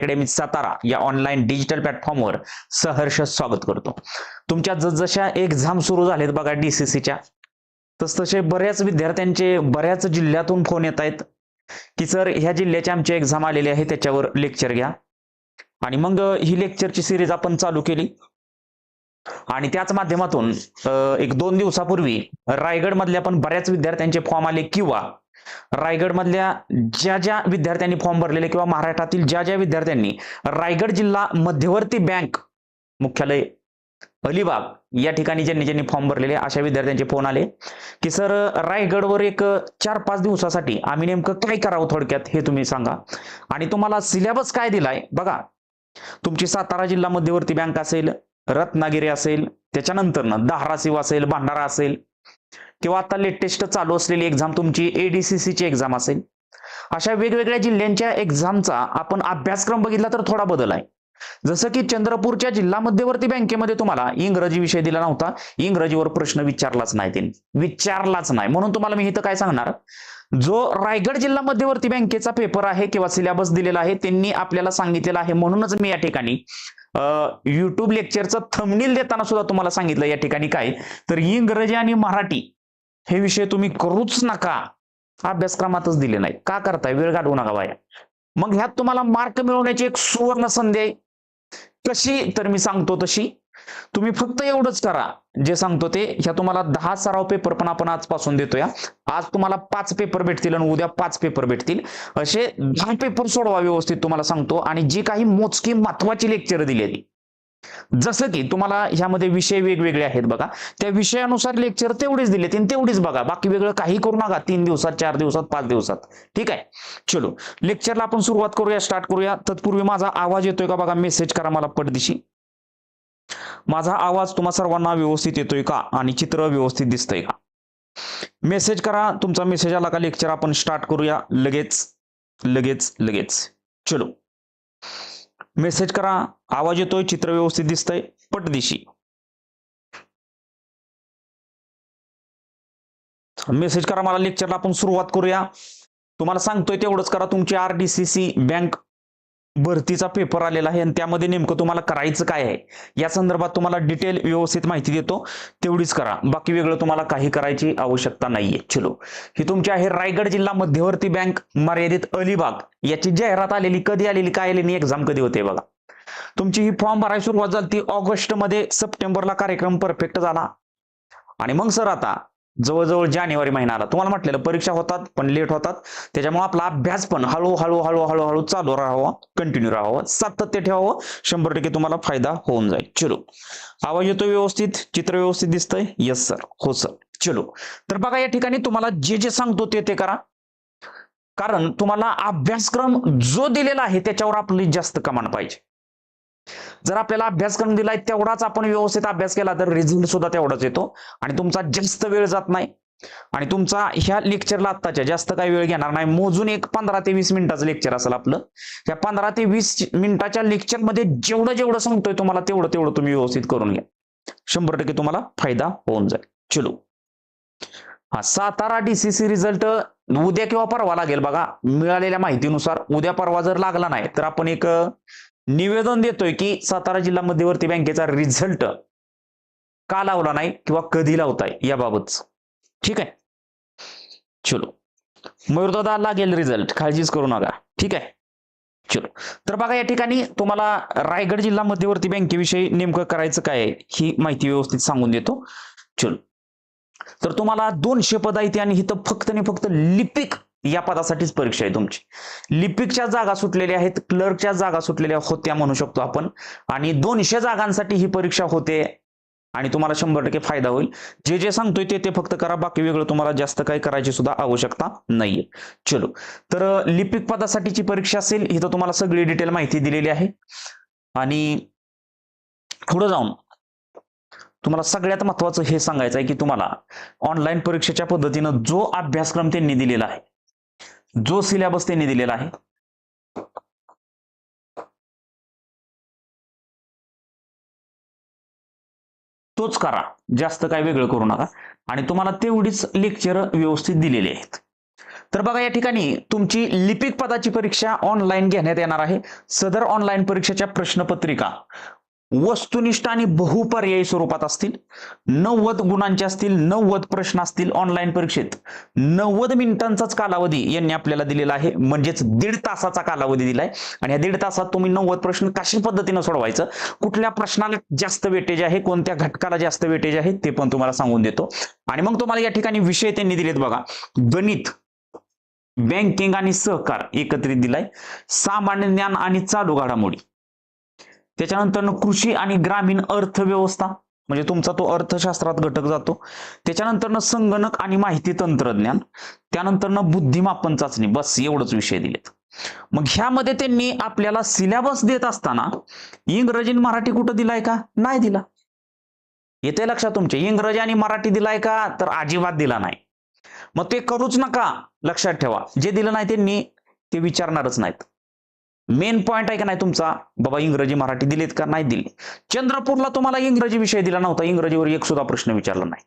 Academy Satara या online digital प्लॅटफॉर्मवर सहर्ष स्वागत करतो. तुमच्या जसजशा एक्झाम सुरू झालेत बघा डीसीसीच्या तसतसे बऱ्याच विद्यार्थ्यांचे बऱ्याच जिल्ह्यातून फोन येत आहेत. की सर ह्या जिल्ह्याची आमची एक्झाम आलेली आहे त्याच्यावर लेक्चर घ्या. आणि मग ही लेक्चरची सिरीज आपण चालू केली. आणि त्याच माध्यमातून एक दोन दिवसापूर्वी रायगड मधल्या पण बऱ्याच विद्यार्थ्यांचे फॉर्म आले किंवा रायगड मधल्या ज्या ज्या विद्यार्थ्यांनी फॉर्म भरलेले किंवा महाराष्ट्रातील ज्या ज्या विद्यार्थ्यांनी रायगड जिल्हा मध्यवर्ती बँक मुख्यालय अलिबाग या ठिकाणी ज्यांनी ज्यांनी फॉर्म भरलेले अशा विद्यार्थ्यांचे फोन आले. की सर रायगडवर एक चार पाच दिवसासाठी आम्ही नेमकं काय करावं थोडक्यात हे तुम्ही सांगा. आणि तुम्हाला सिलेबस काय दिलाय? बघा तुमची सातारा जिल्हा मध्यवर्ती बँक असेल रत्नागिरी असेल त्याच्यानंतर ना धाराशिव असेल भंडारा असेल किंवा आता लेटेस्ट चालू असलेली एक्झाम तुमची एडीसीसी ची एक्झाम असेल. अशा वेगवेगळ्या जिल्ह्यांच्या एक्झामचा आपण अभ्यासक्रम बघितला तर थोडा बदल आहे. जसं की चंद्रपूरच्या जिल्हा मध्यवर्ती बँकेमध्ये तुम्हाला इंग्रजी विषय दिला नव्हता. इंग्रजीवर प्रश्न विचारलाच नाही त्यांनी. विचारलाच नाही. म्हणून तुम्हाला मी इथं काय सांगणार? जो रायगड जिल्हा मध्यवर्ती बँकेचा पेपर आहे किंवा सिलेबस दिलेला आहे त्यांनी आपल्याला सांगितलेलं आहे. म्हणूनच मी या ठिकाणी युट्यूब लेक्चरचं थंबनील देताना सुद्धा तुम्हाला सांगितलं या ठिकाणी काय तर इंग्रजी आणि मराठी हे विषय तुम्ही करूच नका. अभ्यासक्रमातच दिले नाही का करताय? वेळ घालवू नका बाया. मग ह्यात तुम्हाला मार्क मिळवण्याची एक सुवर्ण संधी आहे. कशी? तर मी सांगतो तशी. तुम्ही फक्त एवढंच करा. जे सांगतो ते ह्या तुम्हाला दहा सराव पेपर पण आपण आजपासून देतोय. आज तुम्हाला पाच पेपर भेटतील आणि उद्या पाच पेपर भेटतील. असे दहा पेपर सोडवा व्यवस्थित तुम्हाला सांगतो. आणि जी काही मोजकी महत्वाची लेक्चर दिलेली. जसं की तुम्हाला ह्यामध्ये विषय वेगवेगळे आहेत बघा. त्या विषयानुसार लेक्चर तेवढेच दिले आणि बघा. बाकी वेगळं काही करू नका. तीन दिवसात चार दिवसात पाच दिवसात. ठीक आहे? चलो. लेक्चरला आपण सुरुवात करूया स्टार्ट करूया. तत्पूर्वी माझा आवाज येतोय का बघा? मेसेज करा मला पडदिशी माझा आवाज तुम्हा सर्वांना व्यवस्थित येतोय का? आणि चित्र व्यवस्थित दिसतंय का? मेसेज करा. तुमचा मेसेज आला का? लेक्चर आपण स्टार्ट करूया. लगेच लगेच लगेच. चलो. मेसेज करा. आवाज येतोय चित्र व्यवस्थित दिसतंय. पटदिशी मेसेज करा मला लेक्चरला आपण सुरुवात करूया. तुम्हाला सांगतोय तेवढंच करा. तुमची आरडीसीसी बँक भरतीचा पेपर आलेला आहे आणि त्यामध्ये नेमकं तुम्हाला करायचं काय आहे? या संदर्भात तुम्हाला डिटेल व्यवस्थित माहिती देतो. तेवढीच करा. बाकी वेगळं तुम्हाला काही करायची आवश्यकता नाहीये. चलो. ही तुमची आहे रायगड जिल्हा मध्यवर्ती बँक मर्यादित अलिबाग. याची जाहिरात आलेली कधी आलेली काय आलेली एक्झाम कधी होते बघा. तुमची ही फॉर्म भरायला सुरुवात झाली ती ऑगस्टमध्ये सप्टेंबरला कार्यक्रम परफेक्ट झाला. आणि मग सर आता जवळजवळ जानेवारी महिना आला. तुम्हाला म्हटलेलं परीक्षा होतात पण लेट होतात. त्याच्यामुळे आपला अभ्यास पण हळूहळू हळू हळूहळू चालू राहावा कंटिन्यू राहावं सातत्य ठेवावं. शंभर टक्के तुम्हाला फायदा होऊन जाईल. चलो. आवाज येतो व्यवस्थित? चित्र व्यवस्थित दिसतंय? येस सर हो सर चलो. तर बघा या ठिकाणी तुम्हाला जे जे सांगतो ते ते करा. कारण तुम्हाला अभ्यासक्रम जो दिलेला आहे त्याच्यावर आपली जास्त कमांड पाहिजे. जर आपल्याला अभ्यासक्रम दिलाय तेवढाच आपण व्यवस्थित अभ्यास केला तर रिझल्ट सुद्धा तेवढाच येतो. आणि तुमचा जास्त वेळ जात नाही. आणि तुमचा ह्या लेक्चरला आत्ताच्या जास्त काही वेळ घेणार नाही. मोजून एक पंधरा ते वीस मिनिटाचं लेक्चर असेल आपलं. या पंधरा ते वीस मिनिटाच्या लेक्चरमध्ये जेवढं जेवढं सांगतोय तुम्हाला तेवढं तेवढं तुम्ही व्यवस्थित करून घ्या. शंभर टक्के तुम्हाला फायदा होऊन जाईल. चलो. हा सातारा डीसीसी रिझल्ट उद्या किंवा परवा लागेल बघा. मिळालेल्या माहितीनुसार उद्या परवा जर लागला नाही तर आपण एक निवेदन देतोय की सातारा जिल्हा मध्यवर्ती बँकेचा रिझल्ट का लावला नाही किंवा कधी लावताय याबाबत. ठीक आहे? चलो. मयूरदादा लागेल रिझल्ट काळजीच करू नका. ठीक आहे? चलो. तर बघा या ठिकाणी तुम्हाला रायगड जिल्हा मध्यवर्ती बँकेविषयी नेमकं करायचं काय आहे ही माहिती व्यवस्थित सांगून देतो. चलो. तर तुम्हाला दोनशे पद आहेत आणि इथं फक्त आणि फक्त लिपिक या पदासाठीच परीक्षा आहे तुमची. लिपिकच्या जागा सुटलेल्या आहेत क्लर्कच्या जागा सुटलेल्या होत्या म्हणू शकतो आपण. आणि दोनशे जागांसाठी ही परीक्षा होते आणि तुम्हाला शंभर टक्के फायदा होईल. जे जे सांगतोय ते ते फक्त करा बाकी वेगळं तुम्हाला जास्त काही करायची सुद्धा आवश्यकता नाहीये. चलो. तर लिपिक पदासाठीची परीक्षा असेल इथं तुम्हाला सगळी डिटेल माहिती दिलेली आहे. आणि पुढे जाऊन तुम्हाला सगळ्यात महत्वाचं हे सांगायचं आहे की तुम्हाला ऑनलाईन परीक्षेच्या पद्धतीनं जो अभ्यासक्रम त्यांनी दिलेला आहे जो सिलेबस त्यांनी दिलेला आहे. तोच करा. जास्त काय वेगळं करू नका. आणि तुम्हाला तेवढीच लेक्चर व्यवस्थित दिलेली आहेत. तर बघा या ठिकाणी तुमची लिपिक पदाची परीक्षा ऑनलाईन घेण्यात येणार आहे. सदर ऑनलाईन परीक्षेच्या प्रश्नपत्रिका. वस्तुनिष्ठ आणि बहुपर्यायी स्वरूपात असतील. नव्वद गुणांचे असतील नव्वद प्रश्न असतील ऑनलाईन परीक्षेत. नव्वद मिनिटांचाच कालावधी यांनी आपल्याला दिलेला आहे. म्हणजेच दीड तासाचा कालावधी दिलाय. आणि या दीड तासात तुम्ही नव्वद प्रश्न कशा पद्धतीनं सोडवायचं? कुठल्या प्रश्नाला जास्त वेटेज आहे? कोणत्या घटकाला जास्त वेटेज आहे? ते पण तुम्हाला सांगून देतो. आणि मग तुम्हाला या ठिकाणी विषय त्यांनी दिलेत बघा. गणित बँकिंग आणि सहकार एकत्रित दिलाय. सामान्य ज्ञान आणि चालू घडामोडी. त्याच्यानंतर कृषी आणि ग्रामीण अर्थव्यवस्था म्हणजे तुमचा तो अर्थशास्त्रात घटक जातो. त्याच्यानंतर संगणक आणि माहिती तंत्रज्ञान त्यानंतर बुद्धिमापन चाचणी बस एवढंच विषय दिलेत. मग ह्यामध्ये त्यांनी आपल्याला सिलेबस देत असताना इंग्रजी मराठी कुठं दिलाय का? नाही दिला. येते लक्षात तुमचे इंग्रजी आणि मराठी दिलाय का? तर अजिबात दिला नाही. मग ते करूच नका. लक्षात ठेवा. जे दिलं नाही त्यांनी ते विचारणारच नाहीत. मेन पॉइंट आहे का नाही तुमचा? बाबा इंग्रजी मराठी दिलीत का? नाही दिली चंद्रपूरला तुम्हाला इंग्रजी विषय दिला नव्हता. इंग्रजीवर एक सुद्धा प्रश्न विचारला नाही.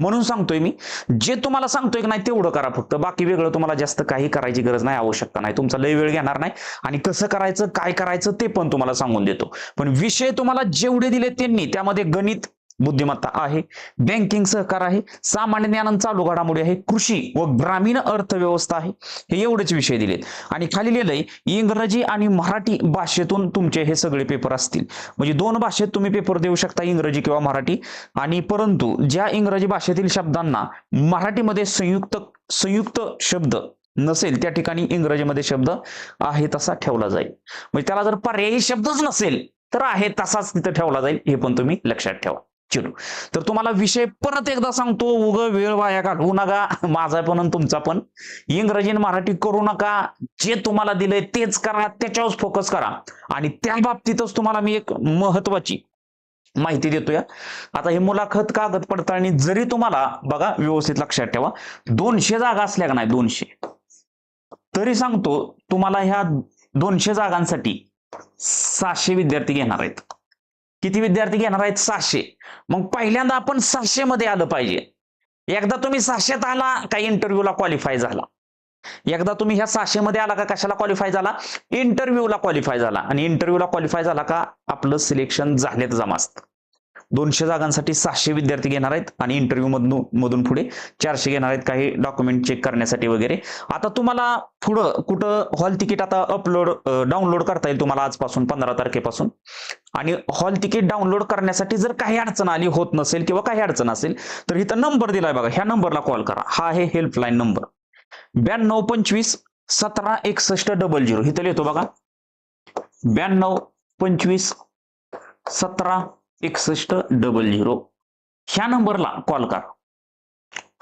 म्हणून सांगतोय मी जे तुम्हाला सांगतोय की नाही तेवढं करा फक्त. बाकी वेगळं तुम्हाला जास्त काही करायची गरज नाही आवश्यकता नाही. तुमचा लय वेळ घेणार नाही. आणि कसं करायचं काय करायचं ते पण तुम्हाला सांगून देतो. पण विषय तुम्हाला जेवढे दिले त्यांनी त्यामध्ये गणित बुद्धिमत्ता आहे बँकिंग सहकार आहे सामान्य ज्ञान चालू घडामोडी आहे कृषी व ग्रामीण अर्थव्यवस्था आहे. हे एवढेच विषय दिलेत. आणि खाली लिहिलंय इंग्रजी आणि मराठी भाषेतून तुमचे हे सगळे पेपर असतील. म्हणजे दोन भाषेत तुम्ही पेपर देऊ शकता इंग्रजी किंवा मराठी. आणि परंतु ज्या इंग्रजी भाषेतील शब्दांना मराठीमध्ये संयुक्त संयुक्त शब्द नसेल त्या ठिकाणी इंग्रजीमध्ये शब्द आहे तसा ठेवला जाईल. म्हणजे त्याला जर पर्यायी शब्दच नसेल तर आहे तसाच तिथं ठेवला जाईल हे पण तुम्ही लक्षात ठेवा. चलो तर तुम्हाला विषय परत एकदा सांगतो उग वेळ वाया घालवू नका. माझा पण तुमचा पण. इंग्रजी मराठी करू नका. जे तुम्हाला दिलंय तेच करा त्याच्यावर फोकस करा. आणि त्या बाबतीतच तुम्हाला मी एक महत्वाची माहिती देतोय. आता हे मुलाखत कागद पडताळणी जरी तुम्हाला बघा व्यवस्थित लक्षात ठेवा. दोनशे जागा असल्या का नाही? दोनशे. तरी सांगतो तुम्हाला ह्या दोनशे जागांसाठी सहाशे विद्यार्थी घेणार आहेत. किती विद्यार्थी घेणार आहेत? सहाशे. मग पहिल्यांदा आपण सहाशे मध्ये आलं पाहिजे. एकदा तुम्ही सहाशेत आला का इंटरव्ह्यूला क्वालिफाय झाला. एकदा तुम्ही ह्या सहाशे मध्ये आला का कशाला क्वालिफाय झाला? इंटरव्ह्यूला क्वालिफाय झाला. आणि इंटरव्ह्यूला क्वालिफाय झाला का? आपलं सिलेक्शन झालेत जमास्त. दोनशे जागांसाठी सहाशे विद्यार्थी घेणार आहेत आणि इंटरव्ह्यू मधून मधून पुढे चारशे घेणार आहेत काही डॉक्युमेंट चेक करण्यासाठी वगैरे. आता तुम्हाला पुढं कुठं हॉल तिकीट आता अपलोड डाउनलोड करता येईल तुम्हाला आजपासून पंधरा तारखेपासून. आणि हॉल तिकीट डाउनलोड करण्यासाठी जर काही अडचण आली होत नसेल किंवा काही अडचण असेल तर इथं नंबर दिलाय बघा. ह्या नंबरला कॉल करा. हा आहे हेल्पलाईन नंबर ब्याण्णव पंचवीस सतरा एकसष्ट डबल झिरो इथं लिहितो बघा. ब्याण्णव पंचवीस सतरा एकसष्ट डबल झिरो ह्या नंबरला कॉल करा.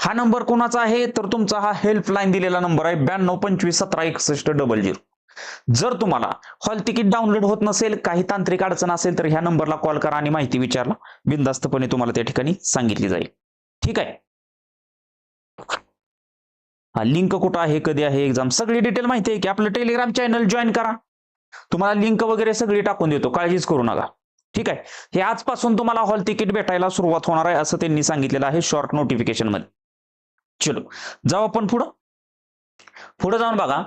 हा नंबर कोणाचा आहे? तर तुमचा हा हेल्पलाईन दिलेला नंबर आहे ब्याण्णव पंचवीस सतरा एकसष्ट डबल झिरो जर तुम्हाला हॉल तिकीट डाउनलोड होत नसेल काही तांत्रिक अडचण असेल तर ह्या नंबरला कॉल करा आणि माहिती विचारला. बिनधास्तपणे तुम्हाला त्या ठिकाणी सांगितली जाईल. ठीक आहे? हा लिंक कुठं आहे? कधी आहे? एक्झाम सगळी डिटेल माहिती आहे की आपलं टेलिग्राम चॅनल जॉईन करा. तुम्हाला लिंक वगैरे सगळी टाकून देतो. काळजीच करू नका. ठीक आहे. हे आजपासून तुम्हाला हॉल तिकीट भेटायला सुरुवात होणार आहे असं त्यांनी सांगितलेलं आहे शॉर्ट नोटिफिकेशनमध्ये. चलो जाऊ आपण पुढं. पुढे जाऊन बघा.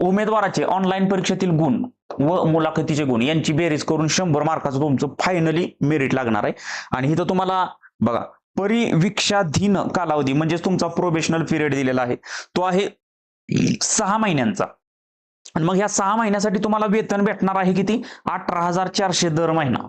उमेदवाराचे ऑनलाईन परीक्षेतील गुण व मुलाखतीचे गुण यांची बेरीज करून शंभर मार्काचं तुमचं फायनली मेरिट लागणार आहे. आणि इथं तुम्हाला बघा परिविक्षाधीन कालावधी म्हणजेच तुमचा प्रोबेशनल पिरियड दिलेला आहे. तो आहे सहा महिन्यांचा. आणि मग ह्या सहा महिन्यासाठी तुम्हाला वेतन भेटणार आहे किती? अठरा हजार चारशे दर महिना.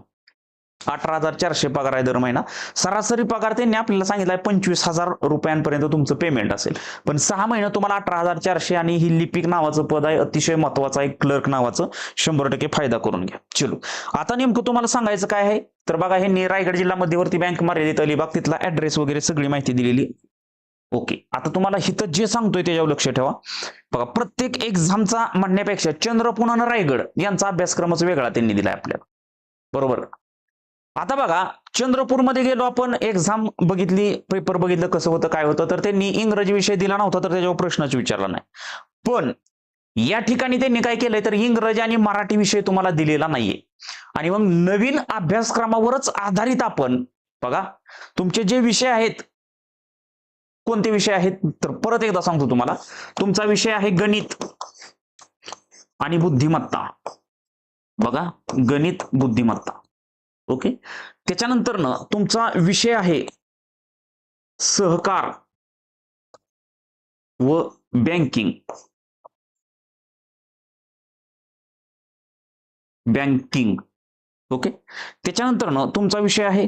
अठरा हजार चारशे पगार आहे दर महिना. सरासरी पगार त्यांनी आपल्याला सांगितलं आहे पंचवीस हजार रुपयांपर्यंत तुमचं पेमेंट असेल. पण सहा महिने तुम्हाला अठरा हजार चारशे आणि ही लिपिक नावाचं पद आहे अतिशय महत्वाचं आहे क्लर्क नावाचं. शंभर टक्के फायदा करून घ्या. चलो. आता नेमकं तुम्हाला सांगायचं काय आहे? तर बघा हे रायगड जिल्हा मध्यवर्ती बँक मर्यादित अलिबाग तिथला ऍड्रेस वगैरे सगळी माहिती दिलेली ओके आता तुम्हाला हिथं जे सांगतोय त्याच्यावर लक्ष ठेवा. बघा प्रत्येक एक्झामचा म्हणण्यापेक्षा चंद्रपूर आणि रायगड यांचा अभ्यासक्रमच वेगळा त्यांनी दिलाय आपल्याला. बरोबर? आता बघा चंद्रपूरमध्ये गेलो आपण एक्झाम बघितली पेपर बघितलं कसं होतं काय होतं तर त्यांनी इंग्रजी विषय दिला नव्हता तर त्याच्यावर प्रश्नच विचारला नाही. पण या ठिकाणी त्यांनी काय केलंय तर इंग्रजी आणि मराठी विषय तुम्हाला दिलेला नाहीये. आणि मग नवीन अभ्यासक्रमावरच आधारित आपण बघा तुमचे जे विषय आहेत कोणते विषय आहेत? तर परत एकदा सांगतो तुम्हाला. तुमचा विषय आहे गणित आणि बुद्धिमत्ता. बघा गणित बुद्धिमत्ता. ओके? त्याच्यानंतर ना तुमचा विषय आहे सहकार व बँकिंग. बँकिंग. ओके? त्याच्यानंतर ना तुमचा विषय आहे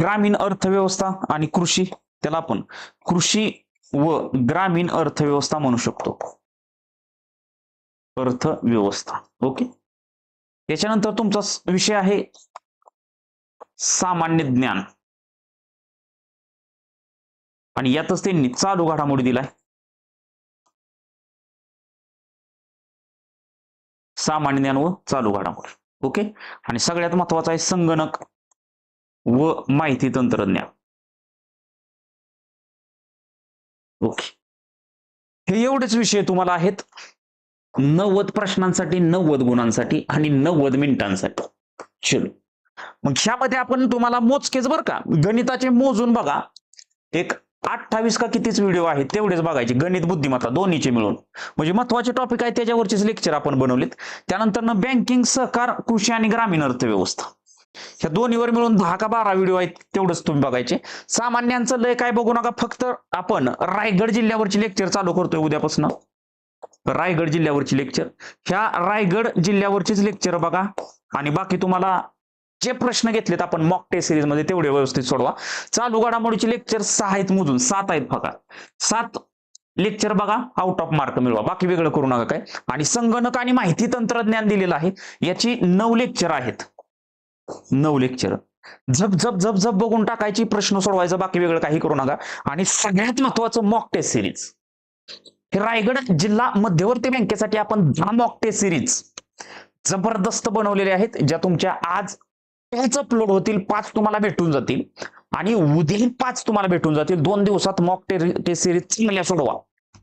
ग्रामीण अर्थव्यवस्था आणि कृषी त्याला आपण कृषी व ग्रामीण अर्थव्यवस्था म्हणू शकतो. अर्थव्यवस्था. ओके? त्याच्यानंतर तुमचा विषय आहे सामान्य ज्ञान. आणि यातच त्यांनी चालू घडामोडी दिलाय. सामान्य ज्ञान व चालू घडामोडी. ओके? आणि सगळ्यात महत्त्वाचा आहे संगणक. व माहिती तंत्रज्ञान. ओके. हे एवढेच विषय तुम्हाला आहेत. नव्वद प्रश्नांसाठी नव्वद गुणांसाठी आणि नव्वद मिनिटांसाठी. चलो. मग ह्यामध्ये आपण तुम्हाला मोजकेच बरं का गणिताचे मोजून बघा. एक अठ्ठावीस का कितीच व्हिडिओ आहेत तेवढेच बघायचे. गणित बुद्धिमत्ता दोन्हीचे मिळून. म्हणजे महत्त्वाचे टॉपिक आहे त्याच्यावरचेच लेक्चर आपण बनवलेत. त्यानंतर ना बँकिंग सहकार कृषी आणि ग्रामीण अर्थव्यवस्था. ह्या दोन्हीवर मिळून दहा का बारा व्हिडिओ आहेत तेवढंच तुम्ही बघायचे. सामान्यांचं लय काय बघू नका फक्त आपण रायगड जिल्ह्यावरची लेक्चर चालू करतोय उद्यापासून. रायगड जिल्ह्यावरची लेक्चर ह्या रायगड जिल्ह्यावरचीच लेक्चर बघा. आणि बाकी तुम्हाला जे प्रश्न घेतलेत आपण मॉक टेस्ट सिरीजमध्ये तेवढे व्यवस्थित सोडवा. चालू घडामोडीचे लेक्चर सहा आहेत मोजून सात आहेत बघा. सात लेक्चर बघा आउट ऑफ मार्क मिळवा. बाकी वेगळं करू नका काय. आणि संगणक आणि माहिती तंत्रज्ञान दिलेलं आहे. याची नऊ लेक्चर आहेत. नऊ लेक्चर झप झप झप झप बघून टाकायची प्रश्न सोडवायचा बाकी वेगळं काही करू नका. आणि सगळ्यात महत्वाचं मॉक टेस्ट सिरीज हे रायगड जिल्हा मध्यवर्ती बँकेसाठी आपण दहा मॉक टेस्ट सिरीज जबरदस्त बनवलेले आहेत ज्या तुमच्या आज पाच अपलोड होतील पाच तुम्हाला भेटून जातील. आणि उद्याही पाच तुम्हाला भेटून जातील. दोन दिवसात मॉक टेस्ट सिरीज चांगल्या सोडवा.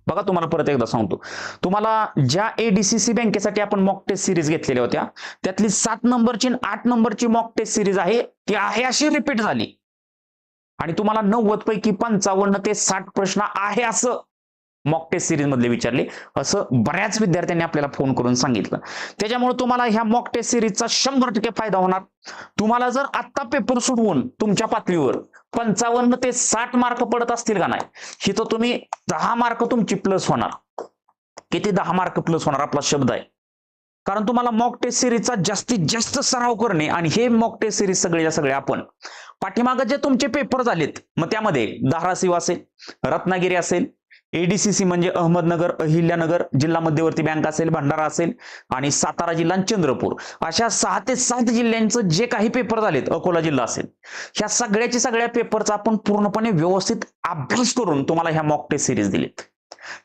बघा तुम्हाला परत एकदा सांगतो. तुम्हाला ज्या एडीसीसी बँकेसाठी आपण मॉक टेस्ट सिरीज घेतलेल्या होत्या त्यातली सात नंबरची आणि आठ नंबरची मॉक टेस्ट सिरीज आहे ती आहे अशी रिपीट झाली. आणि तुम्हाला नव्वद पैकी पंचावन्न ते साठ प्रश्न आहे असं. मॉक टेस्ट सिरीज मधले विचारले. असं बऱ्याच विद्यार्थ्यांनी आपल्याला फोन करून सांगितलं. त्याच्यामुळे तुम्हाला ह्या मॉक टेस्ट सिरीजचा शंभर टक्के फायदा होणार. तुम्हाला जर आत्ता पेपर सुटवून तुमच्या पातळीवर पंचावन्न ते साठ मार्क पडत असतील का नाही ही तर तुम्ही दहा मार्क तुमची प्लस होणार. किती दहा मार्क प्लस होणार आपला शब्द आहे. कारण तुम्हाला मॉक टेस्ट सिरीजचा जास्तीत जास्त सराव करणे आणि हे मॉक टेस्ट सिरीज सगळे सगळे आपण पाठीमागं जे तुमचे पेपर झालेत मग त्यामध्ये धाराशिव असेल रत्नागिरी असेल एडीसीसी म्हणजे अहमदनगर अहिल्यानगर जिल्हा मध्यवर्ती बँक असेल भंडारा असेल आणि सातारा जिल्हा आणि चंद्रपूर. अशा सहा ते सात जिल्ह्यांचं जे काही पेपर झालेत अकोला जिल्हा असेल ह्या सगळ्याची सगळ्या पेपरचा आपण पूर्णपणे व्यवस्थित अभ्यास करून तुम्हाला ह्या मॉक टेस्ट सिरीज दिलीत.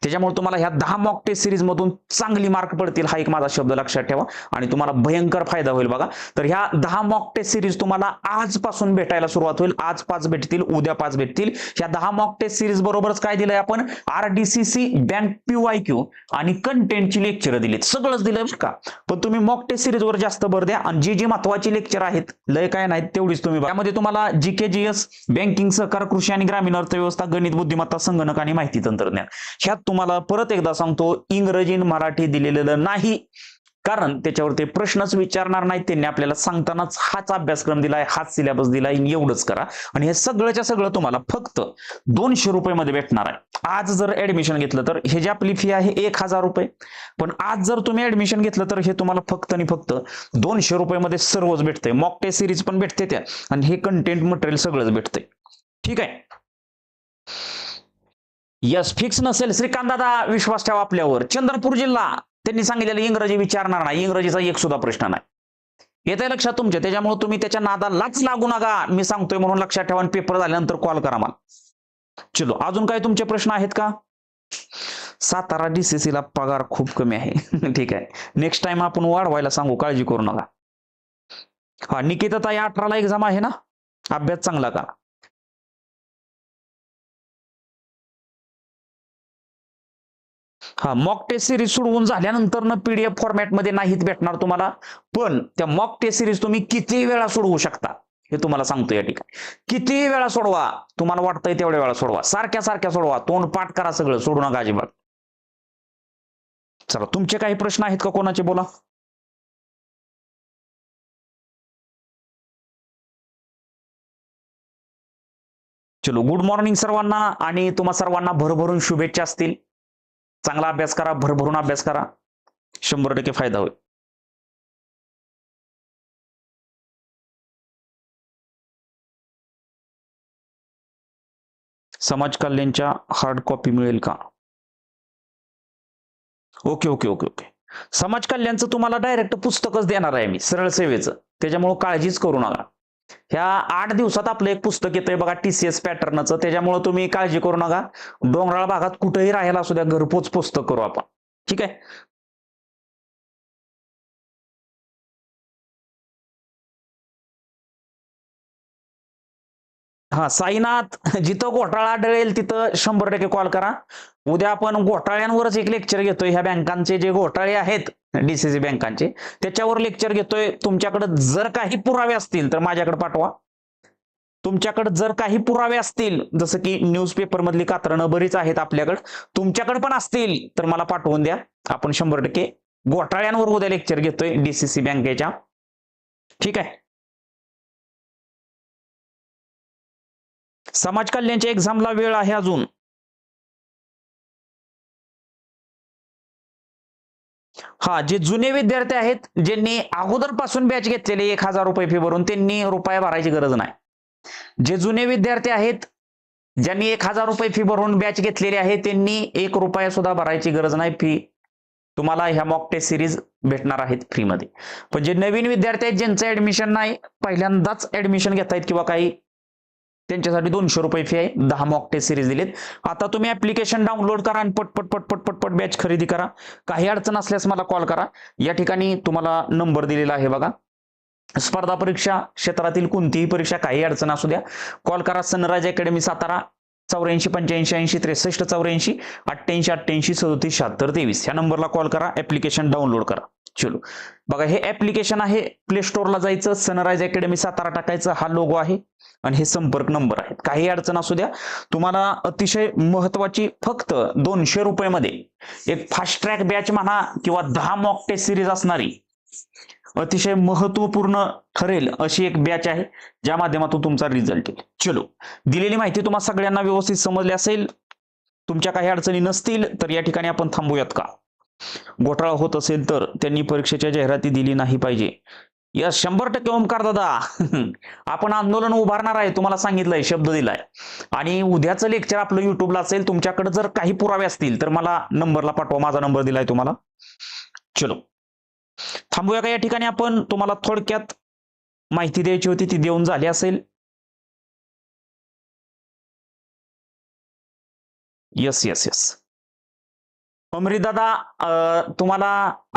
त्याच्यामुळे तुम्हाला ह्या दहा मॉक टेस्ट सिरीज मधून चांगली मार्क पडतील हा एक माझा शब्द लक्षात ठेवा. आणि तुम्हाला भयंकर फायदा होईल बघा. तर ह्या दहा मॉक टेस्ट सिरीज तुम्हाला आजपासून भेटायला सुरुवात होईल. आज पाच भेटतील उद्या पाच भेटतील. ह्या दहा मॉक टेस्ट सिरीज बरोबरच काय दिलंय आपण? आरडीसीसी बँक पीवाय क्यू आणि कंटेंटची लेक्चर दिलीत. सगळंच दिलंय का. पण तुम्ही मॉक टेस्ट सिरीज वर जास्त भर द्या आणि जी जी महत्वाची लेक्चर आहेत लय काय नाहीत तेवढीच तुम्ही त्यामध्ये तुम्हाला जी के जी एस बँकिंग सहकार कृषी आणि ग्रामीण अर्थव्यवस्था गणित बुद्धिमत्ता संगणक आणि माहिती तंत्रज्ञान. ह्यात तुम्हाला परत एकदा सांगतो इंग्रजी मराठी दिलेलं नाही. कारण त्याच्यावर ते प्रश्नच विचारणार नाहीत. त्यांनी आपल्याला सांगतानाच हाच अभ्यासक्रम दिलाय हाच सिलेबस दिलाय एवढंच करा. आणि हे सगळंच्या सगळं तुम्हाला फक्त दोनशे रुपये मध्ये भेटणार आहे. आज जर ऍडमिशन घेतलं तर हे जी आपली फी आहे एक हजार रुपये. पण आज जर तुम्ही ऍडमिशन घेतलं तर हे तुम्हाला फक्त आणि फक्त दोनशे रुपये मध्ये सर्वच भेटतंय. मॉक टेस्ट सिरीज पण भेटते त्या. आणि हे कंटेंट मटेरियल सगळंच भेटतंय. ठीक आहे? यस फिक्स नसेल. श्रीकांत दादा विश्वास ठेवा आपल्यावर. चंद्रपूर जिल्हा त्यांनी सांगितलेलं इंग्रजी विचारणार नाही. इंग्रजीचा एक सुद्धा प्रश्न नाही. येत आहे लक्षात तुमच्या. त्याच्यामुळे तुम्ही त्याच्या नादालाच लागू नका. मी सांगतोय म्हणून लक्षात ठेवा आणि पेपर झाल्यानंतर कॉल करा मला. चलो अजून काय तुमचे प्रश्न आहेत का? सातारा डीसीसी ला पगार खूप कमी आहे. ठीक आहे. नेक्स्ट टाइम आपण वाढवायला सांगू. काळजी करू नका. हा निकिता ताई अठराला एक्झाम आहे ना? अभ्यास चांगला का हा मॉक टेस्ट सिरीज सोडवून झाल्यानंतर ना पीडीएफ फॉर्मॅटमध्ये नाहीत भेटणार तुम्हाला. पण त्या मॉक टेस्ट सिरीज तुम्ही किती वेळा सोडवू शकता. हे तुम्हाला सांगतो या ठिकाणी. किती वेळा सोडवा तुम्हाला वाटतंय तेवढ्या वेळा सोडवा. सारख्या सारख्या सोडवा. तोंड पाठ करा सगळं सोडू नका अजिबात. चला तुमचे काही प्रश्न आहेत का कोणाचे? बोला. चलो गुड मॉर्निंग सर्वांना आणि तुम्हा सर्वांना भरभरून शुभेच्छा असतील. चांगला अभ्यास करा भरभरून अभ्यास करा. शंभर टक्के फायदा होईल. समाज कल्याणच्या हार्ड कॉपी मिळेल का? ओके ओके ओके ओके समाज कल्याणचं तुम्हाला डायरेक्ट पुस्तकच देणार आहे मी सरळ सेवेचं. त्याच्यामुळे काळजीच करू नका. ह्या आठ दिवसात आपलं एक पुस्तक येतंय बघा टीसीएस पॅटर्नचं त्याच्यामुळे तुम्ही काळजी करू नका. डोंगराळ भागात कुठेही राहायला असू द्या घरपोच पुस्तक करू आपण. ठीक आहे? हा साईनाथ जिथं घोटाळा आढळेल तिथं शंभर टक्के कॉल करा. उद्या आपण घोटाळ्यांवरच एक लेक्चर घेतोय ह्या बँकांचे जे घोटाळे आहेत डीसीसी बँकांचे त्याच्यावर लेक्चर घेतोय. तुमच्याकडे जर काही पुरावे असतील तर माझ्याकडे पाठवा. तुमच्याकडे जर काही पुरावे असतील जसं की न्यूजपेपर मधली कात्रणं बरीच आहेत आपल्याकडे तुमच्याकडे पण असतील तर मला पाठवून द्या. आपण शंभर टक्के घोटाळ्यांवर उद्या लेक्चर घेतोय डीसीसी बँकेच्या. ठीक आहे? समाज कल्याणच्या एक्झामला वेळ आहे अजून. हा जे जुने विद्यार्थी आहेत ज्यांनी अगोदरपासून बॅच घेतलेले एक हजार रुपये फी भरून त्यांनी रुपया भरायची गरज नाही. जे जुने विद्यार्थी आहेत ज्यांनी एक हजार रुपये फी भरून बॅच घेतलेली आहे त्यांनी एक रुपया सुद्धा भरायची गरज नाही. फी तुम्हाला ह्या मॉक टेस्ट सिरीज भेटणार आहेत फ्रीमध्ये पण जे नवीन विद्यार्थी आहेत ज्यांचं ऍडमिशन नाही पहिल्यांदाच ऍडमिशन घेतायत किंवा काही त्यांच्यासाठी दोनशे रुपये फी आहे. दहा मॉक टेस्ट सिरीज दिलेत. आता तुम्ही ऍप्लिकेशन डाउनलोड करा आणि पटपट पटपट पटपट बॅच खरेदी करा. काही अडचण असल्यास मला कॉल करा. या ठिकाणी तुम्हाला नंबर दिलेला आहे बघा. स्पर्धा परीक्षा क्षेत्रातील कोणतीही परीक्षा काही अडचण असू द्या. कॉल करा सनराज अकॅडमी सातारा चौऱ्याऐंशी पंच्याऐंशी ऐंशी त्रेसष्ट चौऱ्याऐंशी अठ्ठ्याऐंशी अठ्ठ्याऐंशी सदोतीस शहात्तर तेवीस. ह्या नंबरला कॉल करा. ऍप्लिकेशन डाउनलोड करा. चलो. बघा हे ऍप्लिकेशन आहे. प्ले स्टोअरला जायचं सनराइज अकॅडमी सातारा टाकायचं हा लोगो आहे. आणि हे संपर्क नंबर आहेत. काही अडचण असू द्या. तुम्हाला अतिशय महत्वाची फक्त दोनशे रुपये एक फास्ट ट्रॅक बॅच म्हणा किंवा दहा मॉक टेस्ट सिरीज असणारी अतिशय महत्त्वपूर्ण ठरेल अशी एक बॅच आहे ज्या माध्यमातून तुमचा रिझल्ट येईल. चलो. दिलेली माहिती तुम्हाला सगळ्यांना व्यवस्थित समजली असेल. तुमच्या काही अडचणी नसतील तर या ठिकाणी आपण थांबूयात का? घोटाळा होत असेल तर त्यांनी परीक्षेच्या जाहिराती दिली नाही पाहिजे. या शंभर टक्के ओमकार दादा. आपण आंदोलन उभारणार आहे तुम्हाला सांगितलंय शब्द दिलाय. आणि उद्याचं लेक्चर आपलं युट्यूबला असेल तुमच्याकडे जर काही पुरावे असतील तर मला नंबरला पाठवा माझा नंबर दिलाय तुम्हाला. चलो. थांबूया का या ठिकाणी आपण? तुम्हाला थोडक्यात माहिती द्यायची होती ती देऊन झाली असेल. येस येस येस अमृत दादा तुम्हाला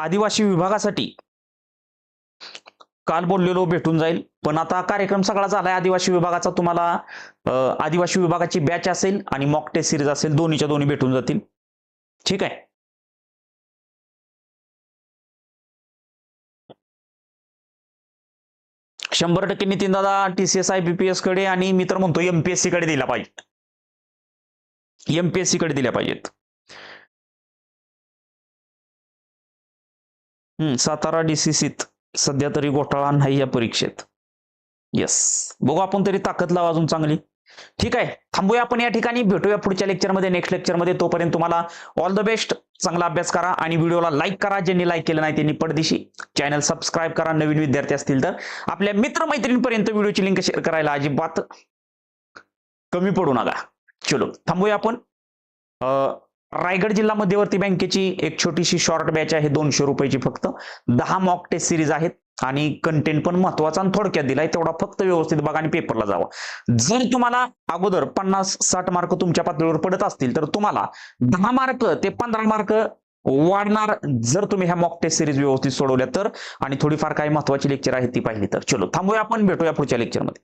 आदिवासी विभागासाठी काल बोललेलो भेटून जाईल. पण आता कार्यक्रम सगळा झालाय. आदिवासी विभागाचा तुम्हाला आदिवासी विभागाची बॅच असेल आणि मॉक टेस्ट सिरीज असेल. दोन्हीच्या दोन्ही भेटून जातील. ठीक आहे? शंभर टक्के नितीन दादा टीसीएस आय बीपीएसकडे आणि मी तर म्हणतो एमपीएससी कडे दिला पाहिजे एमपीएससी कडे दिल्या पाहिजेत. सातारा डीसीसीत सध्या तरी घोटाळा नाही या परीक्षेत. येस बघू आपण तरी ताकद लावा अजून चांगली. ठीक आहे. थांबूया आपण या ठिकाणी. भेटूया पुढच्या लेक्चरमध्ये नेक्स्ट लेक्चरमध्ये तोपर्यंत तुम्हाला ऑल द बेस्ट चांगला अभ्यास करा आणि व्हिडिओला लाईक करा. ज्यांनी लाईक केलं नाही त्यांनी पडदिशी चॅनल सबस्क्राईब करा. नवीन विद्यार्थी असतील तर. आपल्या मित्रमैत्रिणींपर्यंत व्हिडिओची लिंक शेअर करायला अजिबात कमी पडू नका. चलो. थांबूया आपण. रायगड जिल्हा मध्यवर्ती बँकेची एक छोटीशी शॉर्ट बॅच आहे दोनशे रुपयाची फक्त. दहा मॉक टेस्ट सिरीज आहेत आणि कंटेंट पण महत्त्वाचा आणि थोडक्यात दिलाय तेवढा फक्त व्यवस्थित बघा आणि पेपरला जावा. जर तुम्हाला अगोदर पन्नास साठ मार्क तुमच्या पातळीवर पडत असतील तर तुम्हाला दहा मार्क ते पंधरा मार्क वाढणार जर तुम्ही ह्या मॉक टेस्ट सिरीज व्यवस्थित सोडवल्या तर. आणि थोडीफार काही महत्वाची लेक्चर आहेत ती पाहिली तर. चलो थांबूया आपण भेटूया पुढच्या लेक्चरमध्ये